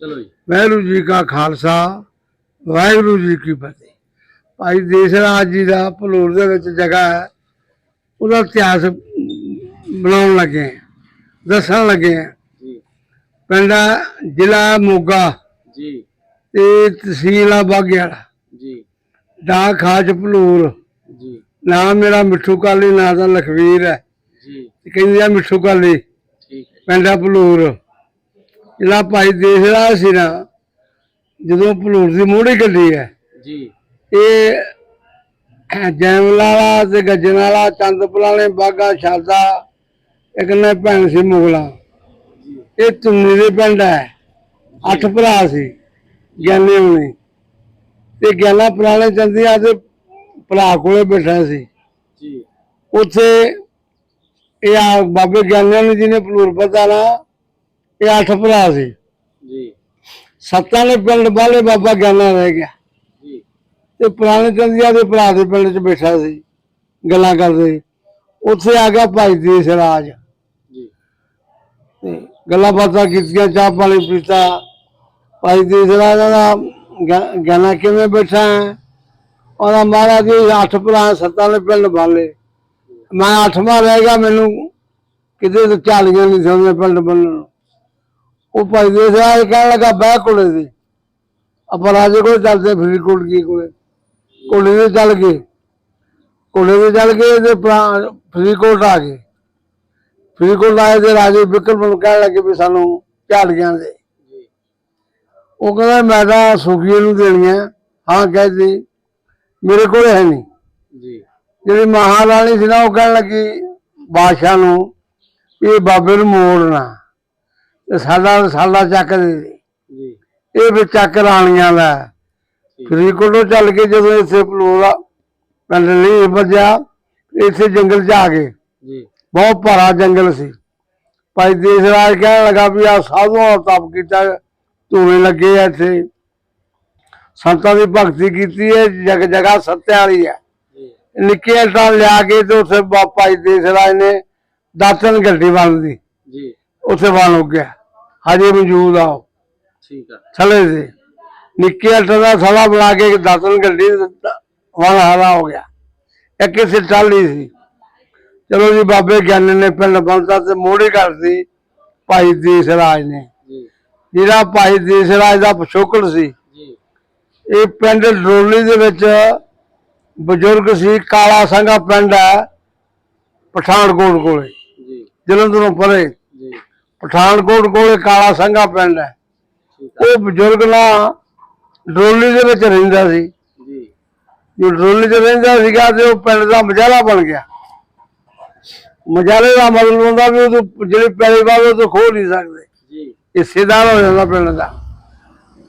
ਚਲੋ ਜੀ। ਵਾਹਿਗੁਰੂ ਜੀ ਕਾ ਖਾਲਸਾ ਵਾਹਿਗੁਰੂ ਜੀ ਕੀ ਫਤਿਹ। ਭਾਈ ਦੇਸ਼ ਰਾਜ ਜੀ ਦਾ ਭਲੂਰ ਦੇ ਵਿੱਚ ਜਗ੍ਹਾ ਹੈ। ਉਹਦਾ ਇਤਿਹਾਸ ਬਣਾਉਣ ਲੱਗੇ ਹਾਂ ਦੱਸਣ ਲੱਗੇ ਜੀ। ਪਿੰਡ ਜ਼ਿਲ੍ਹਾ ਮੋਗਾ ਜੀ। ਤੇ ਤਹਿਸੀਲ ਆ ਬਾਗਿਆੜਾ ਜੀ। ਦਾ ਖਾਜ ਭਲੂਰ। ਜੀ। ਨਾਮ ਮੇਰਾ ਮਿੱਠੂ ਕਾਲੀ ਨਾਂ ਦਾ ਲਖਵੀਰ ਹੈ। ਜੀ। ਕਹਿੰਦੇ ਆ ਮਿੱਠੂ ਕਾਲੀ ਠੀਕ ਹੈ ਪਿੰਡ ਆ ਭਲੂਰ। ਜਿਹੜਾ ਭਾਈ ਰਾਜ ਸੀ ਨਾ ਜਦੋਂ ਭਲੂਰ ਦੀ ਮੋੜੀ ਗੱਡੀ ਹੈ। ਜੀ। ਇਹ ਜੈਮਲਾ ਵਾਲਾ ਤੇ ਚੰਦਪੁਰ ਵਾਲੇ ਬਾਗਾ ਸ਼ਾਦਾ ਇੱਕ ਨੇ ਭੈਣ ਸੀ ਮੁਗਲਾ। ਇਹ ਤੁੰਨੀ ਦੇ ਪਿੰਡ ਹੈ। ਅੱਠ ਭਰਾ ਸੀ ਗਿਆਨੀ ਹੋਣੀ। ਤੇ ਗਿਆਨਾ ਪੁਰਾਣੇ ਚੰਦੀਆਂ ਤੇ ਭਰਾ ਕੋਲੇ ਬੈਠਾ ਸੀ। ਜੀ। ਉੱਥੇ ਇਹ ਆ ਬਾਬੇ ਗਿਆਨੀਆਂ ਨੇ ਜਿਹਨੇ ਭਲੂਰ ਪਤਾ ਨਾ ਇਹ ਅੱਠ ਭਰਾ ਸੀ। ਜੀ। ਸੱਤਾਂ ਦੇ ਪਿੰਡ ਬਾਲੇ ਬਾਬਾ ਗਿਆਨਾ ਰਹਿ ਗਿਆ। ਜੀ। ਤੇ ਪੁਰਾਣੇ ਚੰਦੀਆਂ ਦੇ ਭਰਾ ਦੇ ਪਿੰਡ 'ਚ ਬੈਠਾ ਸੀ। ਗੱਲਾਂ ਕਰਦੇ। ਉੱਥੇ ਆ ਗਿਆ ਭਾਈ ਦੇਸ ਰਾਜ। ਜੀ। ਤੇ ਗੱਲਾਂ ਬਾਤਾਂ ਕੀਤੀਆਂ ਚਾਹ ਪਾਣੀ ਪੀਤਾ। ਭਾਈ ਦੇਸ ਰਾਜ ਦਾ ਗ- ਗਿਆਨਾ ਕਿਵੇਂ ਬੈਠਾ ਹੈ? ਉਹਦਾ ਮਹਾਰਾਜ ਜੀ ਅੱਠ ਭਰਾ ਸੱਤਾਂ ਦੇ ਪਿੰਡ ਬਾਲੇ ਮੈਂ ਅੱਠਵਾਂ ਰਹਿ ਗਿਆ ਮੈਨੂੰ। ਕਿਤੇ ਤੇ ਝਾਲੀਆਂ ਨਹੀਂ ਸਮਝੇ ਪਿੰਡ ਬੰਨਣ ਨੂੰ। ਉਹ ਭਾਈ ਦੇਸ ਰਾਜ ਕਹਿਣ ਲੱਗਾ ਬਹਿ ਕੋਲੇ ਦੀ ਆਪਾਂ ਰਾਜੇ ਕੋਲ ਚੱਲਦੇ ਫਰੀਦਕੋਟ ਕੀ ਕੋਲੇ। ਕੋਲੇ ਦੇ ਚੱਲ ਗਏ। ਕੋਲੇ ਦੇ ਚੱਲ ਗਏ ਤੇ ਫਰੀਦਕੋਟ ਆ ਗਏ। ਫਰੀਦਕੋਟ ਆਏ ਤੇ ਰਾਜੇ ਵਿਕਰਮ ਨੂੰ ਕਹਿਣ ਲੱਗੇ ਵੀ ਸਾਨੂੰ ਝਾੜੀਆਂ ਦੇ। ਜੀ ਉਹ ਕਹਿੰਦਾ ਮੈਂ ਤਾਂ ਸੁਖੀਏ ਨੂੰ ਦੇਣੀਆਂ। ਹਾਂ ਕਹਿੰਦੀ ਮੇਰੇ ਕੋਲ ਹੈ ਨਹੀਂ। ਜੀ। ਜਿਹੜੀ ਮਹਾਰਾਣੀ ਸੀ ਨਾ ਉਹ ਕਹਿਣ ਲੱਗੀ ਬਾਦਸ਼ਾਹ ਨੂੰ ਇਹ ਬਾਬੇ ਨੂੰ ਮੋੜਨਾ ਤੇ ਸਾਡਾ ਸਾਡਾ ਚੱਕ ਦੇ ਜੀ। ਇਹ ਵੀ ਚੱਕ ਰਾਣੀਆਂ ਦਾ। ਫਰੀਦਕੋਟੋਂ ਚੱਲ ਕੇ ਜਦੋਂ ਇੱਥੇ ਪਲੋਰਾ ਪਿੰਡ ਲਈ ਵੱਜਿਆ ਇੱਥੇ ਜੰਗਲ 'ਚ ਆ ਗਏ। ਜੀ। ਬਹੁਤ ਭਾਰਾ ਜੰਗਲ ਸੀ। ਭਾਈ ਦੇਸ਼ ਰਾਜ ਕਹਿਣ ਲੱਗਾ ਵੀ ਆ ਸਾਧੂਆਂ ਦਾ ਤਪ ਕੀਤਾ ਧੂਏ ਲੱਗੇ ਆ ਇੱਥੇ। ਸੰਤਾਂ ਦੀ ਭਗਤੀ ਕੀਤੀ ਹੈ ਜਗ ਜਗਾ ਸੱਤਿਆ ਵਾਲੀ ਹੈ ਜੀ। ਨਿੱਕੇ ਤਾਂ ਲਿਆ ਕੇ ਤੇ ਉੱਥੇ ਬਾ- ਭਾਈ ਦੇਸ਼ ਰਾਜ ਨੇ ਦਾਤਨ ਗੱਡੀ ਬੰਨਦੀ ਜੀ। ਉੱਥੇ ਬਣ ਹੋ ਗਿਆ। ਹਜੇ ਮੌਜੂਦ ਆ ਉਹ। ਠੀਕ ਹੈ ਥਲੇ ਦੇ। ਨਿੱਕੇ ਅੱਟ ਦਾ ਥਲਾ ਬਣਾ ਕੇ ਦਾਤਨ ਗੱਡੀ ਹਾਰਾ ਹੋ ਗਿਆ। ਇੱਕ ਕਿਸੇ ਟਾਲੀ ਸੀ। ਚਲੋ ਜੀ ਬਾਬੇ ਗਿਆਨੀ ਨੇ ਪਿੰਡ ਬੰਦਾ ਤੇ ਮੋੜੀ ਕਰਦੀ ਭਾਈ ਦੇਸ ਰਾਜ ਨੇ। ਜੀ। ਜਿਹੜਾ ਭਾਈ ਦੇਸ ਰਾਜ ਦਾ ਪਿਛੋਕੜ ਸੀ ਇਹ ਪਿੰਡ ਡਰੋਲੀ ਦੇ ਵਿੱਚ ਬਜ਼ੁਰਗ ਸੀ ਕਾਲਾ ਸੰਘਾ ਪਿੰਡ ਹੈ ਪਠਾਨਕੋਟ ਕੋਲੇ। ਜੀ। ਜਲੰਧਰੋਂ ਪਰੇ। ਪਠਾਨਕੋਟ ਕੋਲੇ ਕਾਲਾ ਸੰਘਾ ਪਿੰਡ ਹੈ। ਉਹ ਬਜ਼ੁਰਗ ਨਾ ਡਰੋਲੀ ਦੇ ਵਿੱਚ ਰਹਿੰਦਾ ਸੀ। ਜੀ। ਜੋ ਡਰੋਲੀ 'ਚ ਰਹਿੰਦਾ ਸੀਗਾ ਤੇ ਉਹ ਪਿੰਡ ਦਾ ਮਜਾਲਾ ਬਣ ਗਿਆ। ਮਜਾਲੇ ਦਾ ਮਤਲਬ ਹੁੰਦਾ ਵੀ ਉਹ ਜਿਹੜੀ ਪੈਲੀ ਬਾਦ ਉਹ ਤੋਂ ਖੋ ਨਹੀਂ ਸਕਦੇ। ਜੀ। ਹਿੱਸੇਦਾਰ ਹੋ ਜਾਂਦਾ ਪਿੰਡ ਦਾ।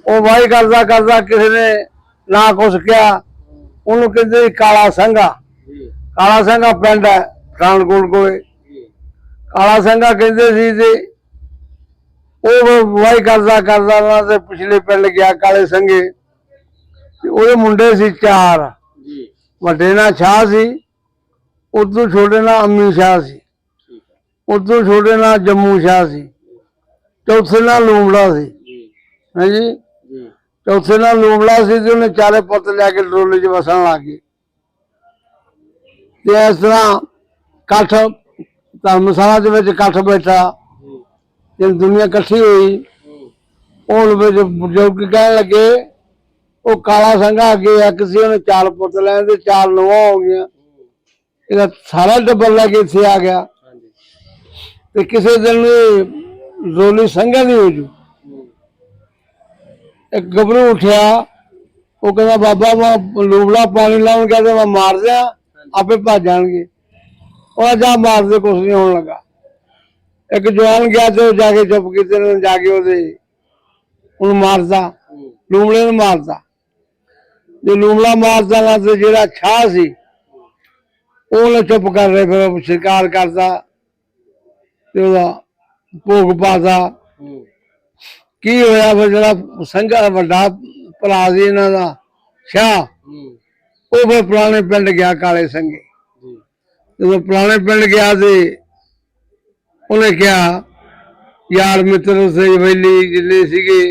ਉਹ ਵਾਹੀ ਕਰਦਾ ਕਰਦਾ ਕਿਸੇ ਨੇ ਨਾ ਕੁਛ ਕਿਹਾ। ਉਹਨੂੰ ਕਹਿੰਦੇ ਕਾਲਾ ਸੰਘਾ। ਕਾਲਾ ਸੰਘਾ ਪਿੰਡ ਹੈ ਪਠਾਨਕੋਟ ਕੋਲੇ। ਕਾਲਾ ਸੰਘਾ ਕਹਿੰਦੇ ਸੀ ਤੇ ਉਹ ਵਾਹੀ ਕਰਦਾ ਕਰਦਾ ਨਾ ਤੇ ਪਿਛਲੇ ਪਿੰਡ ਗਿਆ ਕਾਲੇ ਸੰਘੇ। ਤੇ ਉਹਦੇ ਮੁੰਡੇ ਸੀ ਚਾਰ। ਜੀ। ਵੱਡੇ ਨਾਲ ਸ਼ਾਹ ਸੀ ਉਦੋਂ ਛੋਟੇ ਨਾਲ ਅੰਮੀ ਸ਼ਾਹ ਸੀ। ਉਦੋਂ ਛੋਟੇ ਨਾਲ ਜੰਮੂ ਸ਼ਾਹ ਸੀ। ਚੌਥੇ ਨਾਲ ਲੂਮੜਾ ਸੀ। ਜੀ। ਹਾਂਜੀ ਚੌਥੇ ਨਾਲ ਲੂਮੜਾ ਸੀ ਤੇ ਉਹਨੇ ਚਾਰੇ ਪੁੱਤ ਲੈ ਕੇ ਡਰੋਲੇ 'ਚ ਵਸਣ ਲੱਗ ਗਏ। ਤੇ ਇਸ ਤਰ੍ਹਾਂ ਇਕੱਠ ਧਰਮਸ਼ਾਲਾ ਦੇ ਵਿੱਚ ਇਕੱਠ ਬੈਠਾ। ਜਦ ਦੁਨੀਆ ਇਕੱਠੀ ਹੋਈ ਹੂੰ ਉਹ ਬਜ਼ੁਰਗ ਕਹਿਣ ਲੱਗੇ, ਉਹ ਕਾਲਾ ਸੰਘਾ ਅੱਗੇ ਇੱਕ ਸੀ ਉਹਨੇ ਚਾਰ ਪੁੱਤ ਲੈਣ ਤੇ ਚਾਰ ਨਵਾਂ ਹੋ ਗਈਆਂ। ਇਹਦਾ ਸਾਰਾ ਟੱਬਰ ਲੈ ਕੇ ਇੱਥੇ ਆ ਗਿਆ। ਤੇ ਕਿਸੇ ਦਿਨ ਰੋਲੀ ਸੰਘਾ ਦੀ ਹੋ ਜੂ। ਇੱਕ ਗੱਭਰੂ ਉਠਿਆ, ਉਹ ਕਹਿੰਦਾ, ਬਾਬਾ, ਮੈਂ ਲੂਬਲਾ ਪਾਣੀ ਲਾਉਣ ਗਿਆ ਮੈਂ ਮਾਰ ਦਿਆਂ, ਆਪੇ ਭੱਜ ਜਾਣਗੇ। ਉਹ ਜਾ ਮਾਰਦੇ, ਕੁਛ ਨਹੀਂ ਹੋਣ ਲੱਗਾ। ਇੱਕ ਜਵਾਨ ਗਿਆ ਤੇ ਉਹ ਜਾ ਕੇ ਚੁੱਪ ਕੀਤੇ ਨੇ ਜਾ ਕੇ ਉਹਦੇ ਉਹਨੂੰ ਮਾਰਦਾ ਲੂਮਲੇ ਨੂੰ ਮਾਰਦਾ। ਜੇ ਲੂਮਲਾ ਮਾਰਦਾ ਨਾ ਤੇ ਜਿਹੜਾ ਛਾਹ ਸੀ ਉਹਨੇ ਚੁੱਪ ਕਰ ਰਿਹਾ ਫਿਰ ਸ਼ਿਕਾਰ ਕਰਦਾ ਤੇ ਉਹਦਾ ਭੋਗ ਪਾਦਾ। ਕੀ ਹੋਇਆ ਫਿਰ ਜਿਹੜਾ ਸੰਘਾ ਵੱਡਾ ਭਰਾ ਸੀ ਇਹਨਾਂ ਦਾ ਸ਼ਾਹ ਉਹ ਫਿਰ ਪੁਰਾਣੇ ਪਿੰਡ ਗਿਆ ਕਾਲੇ ਸੰਘੇ। ਜੀ। ਜਦੋਂ ਪੁਰਾਣੇ ਪਿੰਡ ਗਿਆ ਤੇ ਉਹਨੇ ਕਿਹਾ, ਯਾਰ ਮਿੱਤਰ ਸਿੰਘ ਵੇਲੀ ਜਿੰਨੇ ਸੀਗੇ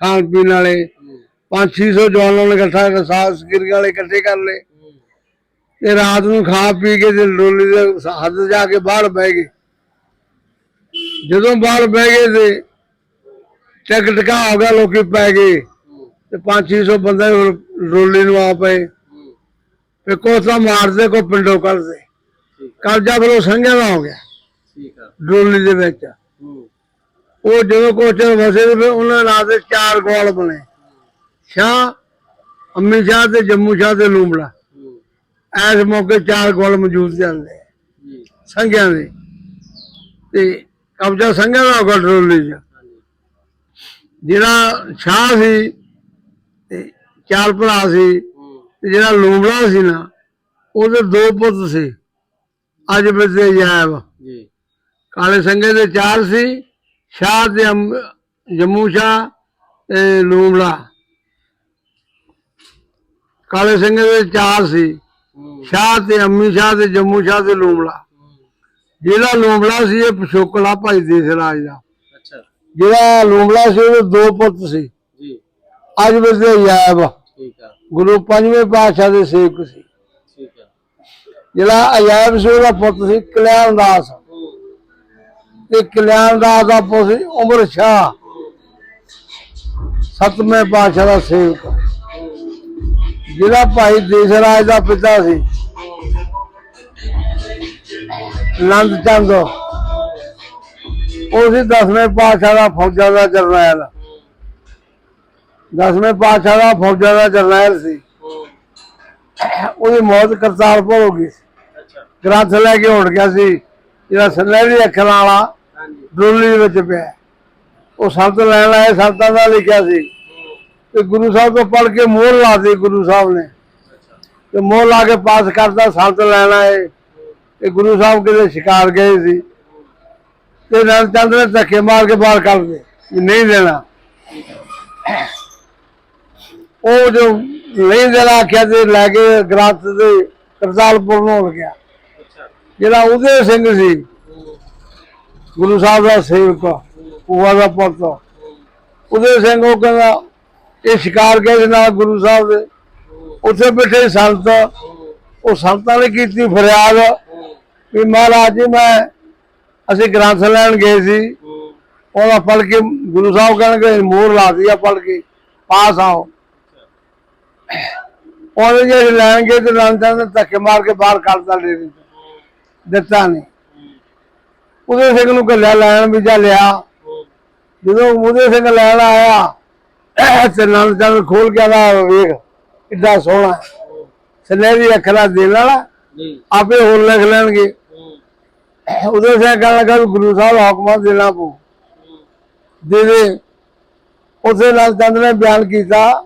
ਖਾਣ ਪੀਣ ਵਾਲੇ? ਹੂੰ 5-600 ਜਵਾਨਾਂ ਨੂੰ ਇਕੱਠਾ ਕਰ ਸਾਹ ਵਾਲੇ ਇਕੱਠੇ ਕਰ ਲਏ। ਤੇ ਰਾਤ ਨੂੰ ਖਾ ਪੀ ਕੇ ਤੇ ਡੋਲੀ ਦੇ ਹੱਦ ਜਾ ਕੇ ਬਾਹਰ ਬਹਿ ਗਏ। ਜਦੋਂ ਬਾਹਰ ਬਹਿ ਗਏ ਤੇ ਟਕ ਟਕਾ ਹੋ ਗਿਆ, ਲੋਕੀ ਪੈ ਗਏ। ਹੂੰ ਤੇ 5-600 ਬੰਦੇ ਹੋਰ ਡੋਲੀ ਨੂੰ ਆ ਪਏ। ਤੇ ਕੋਸਾ ਮਾਰਦੇ ਕੋ ਪਿੰਡੋਂ ਕਰਦੇ ਠੀਕ ਕਬਜ਼ਾ ਫਿਰ ਉਹ ਸੰਘਿਆ ਦਾ ਹੋ ਗਿਆ। ਡੋਲੀ ਦੇ ਵਿੱਚ। ਉਹ ਜਦੋਂ ਕੋਚਰ ਵਸੇ ਤੇ ਫਿਰ ਉਹਨਾਂ ਨਾਲ ਦੇ ਚਾਰ ਗੋਲ ਬਣੇ। ਸ਼ਾਹ ਅੰਮੀ ਸ਼ਾਹ ਤੇ ਜੰਮੂ ਸ਼ਾਹ ਤੇ ਲੂੰਬੜਾ। ਐਸ ਮੌਕੇ ਚਾਰ ਗੋਲ ਮੌਜੂਦ ਜਾਂਦੇ ਸੰਘਿਆਂ ਦੇ। ਤੇ ਕਬਜ਼ਾ ਸੰਘਿਆਂ ਦਾ ਹੋ ਗਿਆ ਡੋਲੀ 'ਚ। ਜਿਹੜਾ ਸ਼ਾਹ ਸੀ ਤੇ ਚਾਰ ਭਰਾ ਸੀ ਤੇ ਜਿਹੜਾ ਲੂੰਬੜਾ ਸੀ ਨਾ ਉਹਦੇ ਦੋ ਪੁੱਤ ਸੀ। ਅੱਜ ਬਸੇ ਜਾਇਬ ਜੀ। ਕਾਲੇ ਸੰਘੇ ਦੇ ਚਾਰ ਸੀ ਸ਼ਾਹ ਤੇ ਜੰਮੂ ਸ਼ਾਹ ਤੇ ਲੂੰਬੜਾ। ਕਾਲੇ ਸੰਘੇ ਦੇ ਚਾਰ ਸੀ ਸ਼ਾਹ ਤੇ ਅੰਮੀ ਸ਼ਾਹ ਤੇ ਜੰਮੂ ਸ਼ਾਹ ਤੇ ਲੂੰਬੜਾ। ਹੂੰ ਜਿਹੜਾ ਲੂੰਬੜਾ ਸੀ ਇਹ ਪਿਛੋਕਲਾ ਭਾਈ ਦੇਸ ਰਾਜ ਦਾ। ਅੱਛਾ। ਜਿਹੜਾ ਲੂੰਬੜਾ ਸੀ ਉਹਦੇ ਦੋ ਪੁੱਤ ਸੀ। ਜੀ। ਅੱਜ ਠੀਕ ਆ। ਗੁਰੂ ਪੰਜਵੇਂ ਪਾਤਸ਼ਾਹ ਦੇ ਸੇਵਕ ਸੀ। ਠੀਕ ਆ। ਜਿਹੜਾ ਅਜਾਇਬ ਸੀ ਉਹਦਾ ਪੁੱਤ ਸੀ ਕਲਿਆਣ ਦਾਸ ਤੇ ਕਲਿਆਣ ਦਾਸ ਦਾ ਪੁੱਤ ਸੀ ਉਮਰ ਸ਼ਾਹ ਸਤਵੇਂ ਪਾਤਸ਼ਾਹ ਦਾ ਸੇਵਕ। ਜਿਹੜਾ ਭਾਈ ਦੇਸ ਰਾਜ ਦਾ ਪਿਤਾ ਸੀ ਨੰਦ ਚੰਦ। ਉਹ ਸੀ ਦਸਵੇਂ ਪਾਤਸ਼ਾਹ ਦਾ ਫੌਜਾਂ ਦਾ ਜਰਨੈਲ। ਦਸਵੇਂ ਪਾਤਸ਼ਾਹ ਦਾ ਫੌਜਾਂ ਦਾ ਜਰਨੈਲ ਸੀ। ਉਹਦੀ ਮੌਤ ਕਰਤਾਰਪੁਰ ਹੋ ਗਈ ਸੀ। ਅੱਛਾ। ਗ੍ਰੰਥ ਲੈ ਕੇ ਉੱਡ ਗਿਆ ਸੀ। ਜਿਹੜਾ ਸੁਨਹਿਰੀ ਅੱਖਰਾਂ ਵਾਲਾ, ਡੋਲੀ ਦੇ ਵਿੱਚ ਪਿਆ। ਉਹ ਸੰਤ ਲੈਣ ਆਏ ਸੰਤਾਂ ਦਾ ਲਿਖਿਆ ਸੀ। ਤੇ ਗੁਰੂ ਸਾਹਿਬ ਤੋਂ ਪੜ ਕੇ ਮੋਹਰ ਲਾ ਦਿੱਤੀ ਗੁਰੂ ਸਾਹਿਬ ਨੇ। ਤੇ ਮੋਹਰ ਲਾ ਕੇ ਪਾਸ ਕਰਦਾ ਸੰਤ ਲੈਣ ਆਏ। ਤੇ ਗੁਰੂ ਸਾਹਿਬ ਕਿਤੇ ਸ਼ਿਕਾਰ ਗਏ ਸੀ। ਤੇ ਨੰਦ ਚੰਦ ਨੇ ਧੱਕੇ ਮਾਰ ਕੇ ਬਾਹਰ ਕਰ ਦਿੱਤੇ ਨਹੀਂ ਦੇਣਾ। ਉਹ ਜੋ ਨਹੀਂ ਦੇਣਾ, ਆਖਿਆ ਤੇ ਲੈ ਕੇ ਗ੍ਰੰਥ ਦੇ ਕਰਤਾਰਪੁਰ ਨੂੰ ਹੋ ਗਿਆ। ਜਿਹੜਾ ਉਹਦੇ ਸਿੰਘ ਸੀ, ਗੁਰੂ ਸਾਹਿਬ ਦਾ ਸੇਵਕ ਪੂਆ ਦਾ ਪੁੱਤ। ਉਹਦੇ ਸਿੰਘ ਉਹ ਕਹਿੰਦਾ, ਇਹ ਸ਼ਿਕਾਰ ਗਏ ਦੇ ਨਾਲ ਗੁਰੂ ਸਾਹਿਬ ਦੇ? ਉੱਥੇ ਬੈਠੇ ਸੰਤ। ਉਹ ਸੰਤਾਂ ਨੇ ਕੀਤੀ ਫਰਿਆਦ ਵੀ ਮਹਾਰਾਜ ਜੀ, ਮੈਂ, ਅਸੀਂ ਗ੍ਰੰਥ ਲੈਣ ਗਏ ਸੀ। ਉਹਦਾ ਪੜ ਕੇ ਗੁਰੂ ਸਾਹਿਬ ਕਹਿਣਗੇ, ਮੋਹਰ ਲਾ ਦਿਆ ਪੜ ਕੇ ਪਾਸ ਆਓ। ਉਹਨੇ ਜੇ ਲੈਣ ਗਏ ਤੇ ਲੰਚਾਂ ਨੇ ਧੱਕੇ ਮਾਰ ਕੇ ਬਾਹਰ ਕੱਢਤਾ ਡੇਰੇ ਚੋਂ। ਦਿੱਤਾ ਨਹੀਂ ਉਹਦੇ ਸਿੰਘ ਨੂੰ ਕੱਲਿਆ ਲੈਣ ਵੀ ਜਾ ਲਿਆ। ਜਦੋਂ ਉਹਦੇ ਸਿੰਘ ਲੈਣ ਆਇਆ ਤੇ ਨੰਦ ਚੰਦ ਖੋਲ ਕੇ ਆਦਾ ਵੇਖ ਕਿੱਡਾ ਸੋਹਣਾ ਹੂੰ। ਸੁਨਹਿਰੀ ਅੱਖਰਾਂ ਦੇਣ ਵਾਲਾ ਆਪੇ ਹੋਰ ਲਿਖ ਲੈਣਗੇ। ਉਹਦੇ ਸਿੰਘ ਕਹਿਣ ਲੱਗਾ ਗੁਰੂ ਸਾਹਿਬ ਹੁਕਮਾਂ ਦੇਣਾ ਪਊ। ਦੇ ਦੇ। ਉਸੇ ਨਾਲ ਚੰਦ ਨੇ ਬਿਆਨ ਕੀਤਾ।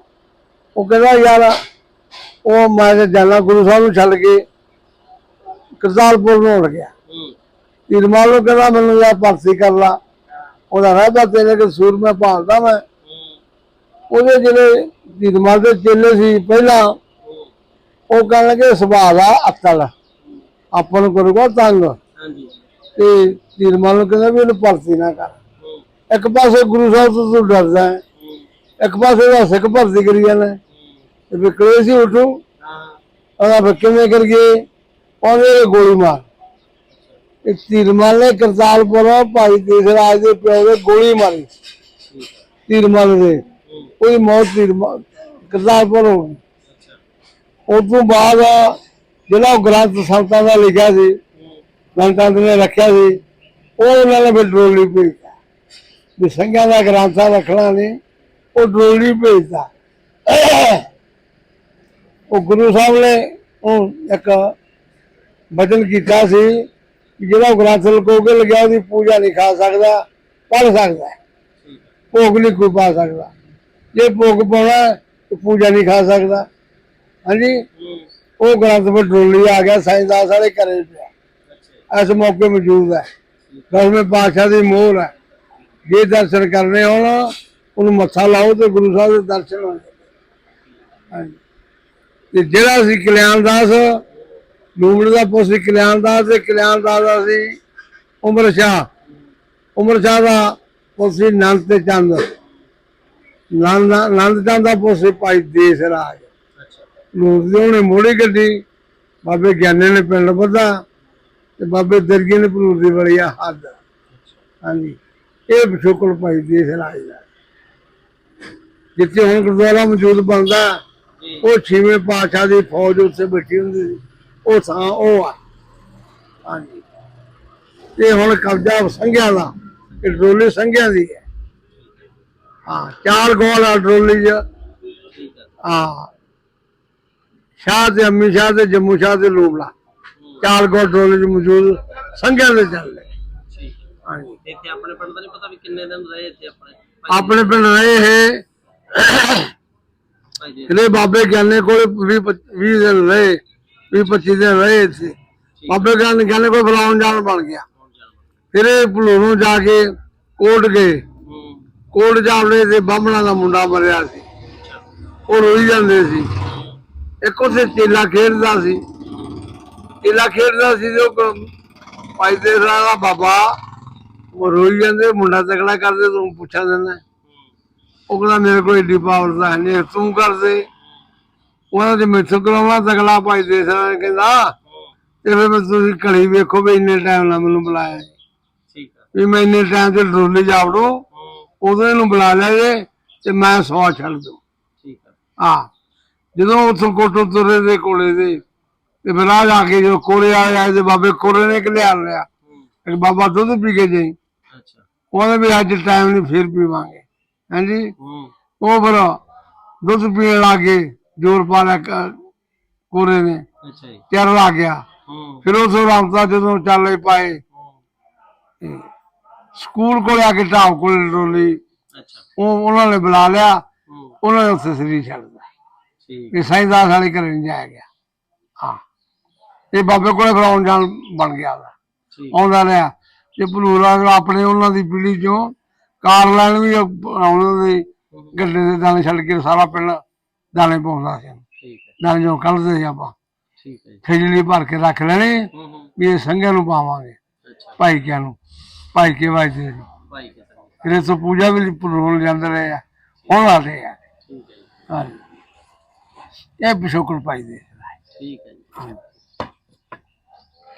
ਉਹ ਕਹਿੰਦਾ ਯਾਰ ਉਹ ਮੈਂ ਜਾਣਾ ਗੁਰੂ ਸਾਹਿਬ ਨੂੰ ਛੱਡ ਕੇ ਕਰਤਾਰਪੁਰ ਨੂੰ ਉੜ ਗਿਆ ਹੂੰ। ਤਿਰਮਾਲ ਨੂੰ ਕਹਿੰਦਾ ਮੈਨੂੰ ਯਾਰ ਭਰਤੀ ਕਰ ਲਾ। ਉਹਦਾ ਰਹਿਦਾ ਤੇਰੇ ਕੇ ਸੂਰ ਮੈਂ ਭਾਲਦਾ ਮੈਂ ਉਹਦੇ ਜਿਹੜੇ ਤਿਰਮਾਲ ਦੇ ਚੇਲੇ ਸੀ ਪਹਿਲਾਂ ਉਹ ਕਹਿਣ ਲੱਗੇ ਸੁਭਾਅ ਦਾ ਅਕਲ ਆਪਾਂ ਨੂੰ ਕਰੂਗਾ ਤੰਗ। ਹਾਂਜੀ। ਤੇ ਤਿਰਮਾਲ ਨੂੰ ਕਹਿੰਦਾ ਵੀ ਇਹਨੂੰ ਭਰਤੀ ਨਾ ਕਰ। ਇੱਕ ਪਾਸੇ ਗੁਰੂ ਸਾਹਿਬ ਤੋਂ ਤੂੰ ਡਰਦਾ ਹੈ। ਇੱਕ ਪਾਸੇ ਦਾ ਸਿੱਖ ਭਰਤੀ ਕਰੀ ਜਾਂਦਾ ਤੇ ਫਿਰ ਕਲੇਸ਼ ਹੀ ਉਠੂ। ਉਹਦਾ ਫਿਰ ਕਿਵੇਂ ਕਰੀਏ? ਉਹਨੇ ਗੋਲੀ ਮਾਰ। ਇੱਕ ਤੀਰਮਲ ਨੇ ਕਰਤਾਰਪੁਰ ਭਾਈ ਦੇਸਰਾਜ ਦੇ ਪਿਓ ਦੇ ਗੋਲੀ ਮਾਰੀ। ਤੀਰਮਲ ਦੇ। ਉਹਦੀ ਮੌਤ ਤੀਰਮਲ ਕਰਤਾਰਪੁਰ ਹੋ ਗਈ। ਉਸ ਤੋਂ ਬਾਅਦ ਜਿਹੜਾ ਉਹ ਗ੍ਰੰਥ ਸੰਤਾਂ ਦਾ ਲਿਖਿਆ ਸੀ ਹੂੰ ਸੰਤਾਂ ਨੇ ਰੱਖਿਆ ਸੀ, ਉਹ ਉਹਨਾਂ ਨੇ ਫਿਰ ਡਰੋਲੀ ਭੇਜਤਾ। ਵੀ ਸੰਗਾਂ ਦਾ ਗ੍ਰੰਥਾ ਰੱਖਣਾ ਨਹੀਂ ਉਹ ਡੋਲੀ ਭੇਜਤਾ। ਉਹ ਗੁਰੂ ਸਾਹਿਬ ਨੇ ਉਹ ਇੱਕ ਵਚਨ ਕੀਤਾ ਸੀ ਕਿ ਜਿਹੜਾ ਉਹ ਗ੍ਰੰਥ ਲਕੋਗੇ, ਲਗਿਆ ਉਹਦੀ ਪੂਜਾ ਨਹੀਂ ਖਾ ਸਕਦਾ ਪੜ ਸਕਦਾ ਭੋਗ ਨਹੀਂ ਕੋਈ ਪਾ ਸਕਦਾ। ਜੇ ਭੋਗ ਪਾਉਣਾ ਤਾਂ ਪੂਜਾ ਨਹੀਂ ਖਾ ਸਕਦਾ। ਹਾਂਜੀ? ਉਹ ਗ੍ਰੰਥ ਫਿਰ ਆ ਗਿਆ ਸਾਈਂਦਾਸ ਵਾਲੇ ਘਰੇ ਪਿਆ। ਇਸ ਮੌਕੇ ਮੌਜੂਦ ਹੈ। ਦਸਵੇਂ ਪਾਤਸ਼ਾਹ ਦੀ ਮੋਹਰ ਹੈ। ਜੇ ਦਰਸ਼ਨ ਕਰਨੇ ਹੋਣ, ਉਹਨੂੰ ਮੱਥਾ ਲਾਓ ਤੇ ਗੁਰੂ ਸਾਹਿਬ ਦੇ ਦਰਸ਼ਨ ਹੋ ਹਾਂਜੀ। ਤੇ ਜਿਹੜਾ ਸੀ ਕਲਿਆਣ ਦਾਸ ਲੂਮੜ ਦਾ ਪੁੱਤ ਸੀ ਕਲਿਆਣਦਾਸ ਤੇ ਕਲਿਆਣਦਾਸ ਦਾ ਸੀ। ਉਮਰ ਸ਼ਾਹ ਉਮਰ ਸ਼ਾਹ ਦਾ ਪੁੱਤ ਸੀ ਨੰਦ ਤੇ ਚੰਦ। ਨੰਦ ਨੰਦ ਜਾਂਦਾ ਪੋਸੇ ਭਾਈ ਦੇਸ ਰਾਜ। ਲੋਕ ਦੇ ਉਹਨੇ ਮੋੜੀ ਗੱਡੀ ਬਾਬੇ ਗਿਆਨੇ ਨੇ ਪਿੰਡ ਵਧਾ ਤੇ ਬਾਬੇ ਦਰਗੇ ਨੇ ਭਨੂਰ ਦੀ ਬੜੀ ਆ ਹੱਦ। ਹਾਂਜੀ। ਇਹ ਬਿਸ਼ੋਕਲ ਭਾਈ ਦੇਸ ਰਾਜ ਦਾ। ਜਿੱਥੇ ਹੁਣ ਗੁਰਦੁਆਰਾ ਮੌਜੂਦ ਬਣਦਾ ਉਹ ਛੇਵੇਂ ਪਾਤਸ਼ਾਹ ਦੀ ਫੌਜ ਉੱਥੇ ਬੈਠੀ ਹੁੰਦੀ ਸੀ। ਉਹ ਥਾਂ ਉਹ ਆ। ਹਾਂਜੀ। ਇਹ ਹੁਣ ਕਬਜ਼ਾ ਸੰਘਿਆ ਦਾ ਇਹ ਡਰੋਲੀ ਸੰਘਿਆ ਦੀ ਹੈ। ਹਾਂ ਚਾਰ ਗੋਲ ਆ ਡਰੋਲੀ ਚ। ਹੈ। ਹਾਂ ਸ਼ਾਹ ਤੇ ਅੰਮੀ ਸ਼ਾਹ ਤੇ ਜੰਮੂ ਸ਼ਾਹ ਤੇ ਲੋਬਲਾ। ਹੂੰ, ਚਾਰ ਗੋਲ ਡਰੋਲੀ ਚ ਮੌਜੂਦ ਸੰਘਿਆ ਦੇ ਚੱਲਦੇ ਹੈ ਹਾਂਜੀ। ਤੇ ਇੱਥੇ ਆਪਣੇ ਪਿੰਡ ਦਾ ਨਹੀਂ ਪਤਾ ਵੀ ਕਿੰਨੇ ਦਿਨ ਰਹੇ ਇੱਥੇ ਆਪਣੇ? ਆਪਣੇ ਪਿੰਡ ਰਹੇ ਜੀ ਇਹਦੇ ਬਾਬੇ ਗਿਆਨੇ ਕੋਲ 20 20 ਦਿਨ ਰਹੇ। 20 25 ਦਿਨ ਰਹੇ ਇੱਥੇ ਬਾਬੇ ਗਿਆਨੇ ਗਿਆਨੇ ਕੋਲ ਬੁਲਾਉਣ ਜਾਣ ਬਣ ਗਿਆ। ਫਿਰ ਇਹ ਭਲੂਰੋਂ ਜਾ ਕੇ ਕੋਟ ਗਏ। ਕੋਟ ਜਾਵਲੇ ਤੇ ਬਾਹਮਣਾ ਦਾ ਮੁੰਡਾ ਮਰਿਆ ਸੀ। ਉਹ ਰੋਈ ਜਾਂਦੇ ਸੀ। ਇੱਕ ਉਥੇ ਚੇਲਾ ਖੇਡਦਾ ਸੀ। ਚੇਲਾ ਖੇਡਦਾ ਸੀ ਤੇ ਉਹ ਭਾਈ ਦੇ ਦਾ ਬਾਬਾ। ਉਹ ਰੋਈ ਜਾਂਦੇ ਮੁੰਡਾ ਤਕੜਾ ਕਰਦੇ ਤੂੰ ਪੁੱਛਾ ਦਿੰਦਾ। ਉਹ ਕਹਿੰਦਾ ਮੇਰੇ ਕੋਲ ਏਡੀ ਪਾਵਰ ਹੈ ਨਹੀਂ ਤੂੰ ਕਰ ਦੇ। ਉਹਨਾਂ ਦੇ ਮੈਥੋਂ ਕਰਾਉਣਾ ਤਕੜਾ ਭਾਈ ਦੇ ਨੇ ਕਹਿੰਦਾ। ਹੂੰ ਤੇ ਫਿਰ ਮੈਂ ਤੁਸੀਂ ਘੜੀ ਵੇਖੋ ਵੀ ਇੰਨੇ ਟਾਈਮ ਨਾਲ ਮੈਨੂੰ ਬੁਲਾਇਆ ਠੀਕ ਹੈ ਵੀ ਮੈਂ ਇੰਨੇ ਟਾਈਮ ਤੇ ਡਰੋਲੇ ਜਾਵੜੋ ਹੂੰ। ਉਦੋਂ ਇਹਨੂੰ ਬੁਲਾ ਲਿਆ ਜੇ ਤੇ ਮੈਂ ਸੌ ਛੱਡ ਦੂੰ ਠੀਕ ਹੈ। ਆ ਜਦੋਂ ਉੱਥੋਂ ਕੋਟੋ ਤੁਰੇ ਦੇ ਕੋਲੇ ਦੇ ਤੇ ਫਿਰ ਆ ਜਾ ਕੇ ਜੋ ਕੋਲੇ ਆਇਆ ਤੇ ਬਾਬੇ ਕੋਲੇ ਨੇ ਕਿਲਿਆ ਲਿਆ। ਹੂੰ। ਇੱਕ ਬਾਬਾ ਦੁੱਧ ਪੀ ਕੇ ਜਾਈ। ਅੱਛਾ। ਉਹਨੇ ਵੀ ਅੱਜ ਟਾਈਮ ਨਹੀਂ ਫਿਰ ਪੀਵਾਂਗੇ। ਹਾਂਜੀ ਹੂੰ। ਉਹ ਫਿਰ ਦੁੱਧ ਪੀਣ ਲੱਗੇ ਲਿਆ ਕ- ਕੋਰੇ ਨੇ। ਅੱਛਾ ਜੀ। ਚਰ ਲਾ ਗਿਆ। ਹੂੰ। ਫਿਰ ਉਸ ਰਮਤਾ ਜਦੋਂ ਚੱਲੇ ਪਾਏ ਹੂੰ ਤੇ ਸਕੂਲ ਕੋਲ ਆ ਕੇ ਢਾਬ ਕੋਲ ਡੋਲੀ ਅੱਛਾ। ਉਹ ਉਹਨਾਂ ਨੇ ਬੁਲਾ ਲਿਆ। ਹੂੰ। ਉਹਨਾਂ ਨੇ ਉੱਥੇ ਸਰੀ ਛੱਡਦਾ ਠੀਕ। ਇਹ ਸਾਈਦਾਸ ਵਾਲੇ ਘਰੇ ਨਹੀਂ ਜਾਇਆ ਗਿਆ। ਹਾਂ। ਇਹ ਬਾਬੇ ਕੋਲੇ ਫਿਰ ਆਉਣ ਜਾਣ ਬਣ ਗਿਆ ਉਹਦਾ। ਠੀਕ। ਆਉਂਦਾ ਰਿਹਾ। ਤੇ ਭਲੂਰਾ ਆਪਣੇ ਉਹਨਾਂ ਦੀ ਪੀੜੀ ਚੋਂ ਕਾਰ ਲੈਣ ਵੀ ਉਹਨਾਂ ਦੇ ਗੱਡੇ ਦੇ ਦਾਣੇ ਛੱਡ ਕੇ ਸਾਰਾ ਪਿੰਡ ਦਾਣੇ ਪਾਉਂਦਾ ਸੀ ਠੀਕ ਹੈ। ਦਾਣੇ ਜੋ ਕੱਢਦੇ ਸੀ ਆਪਾਂ ਠੀਕ ਹੈ ਜੀ। ਖਿਜਲੀ ਭਰ ਕੇ ਰੱਖ ਲੈਣੇ ਹੂੰ ਹੂੰ। ਵੀ ਇਹ ਸੰਘਿਆਂ ਨੂੰ ਪਾਵਾਂਗੇ ਅੱਛਾ। ਭਾਈ ਕਿਆਂ ਨੂੰ ਭਾਈ ਕੇ ਵਾਜਦੇ ਸੀ। ਭਾਈ ਕੇ ਸੰਗ ਫਿਰ ਇਹ ਤੋਂ ਪੂਜਾ ਵੀ ਭਲੂਰ ਜਾਂਦੇ ਰਹੇ ਆ ਹੁਣ ਆ ਰਹੇ ਆ। ਠੀਕ ਹੈ ਜੀ। ਹਾਂਜੀ। ਇਹ ਬਿਸ਼ੋਕਲ ਭਾਈ ਦੇ। ਠੀਕ ਹੈ ਜੀ।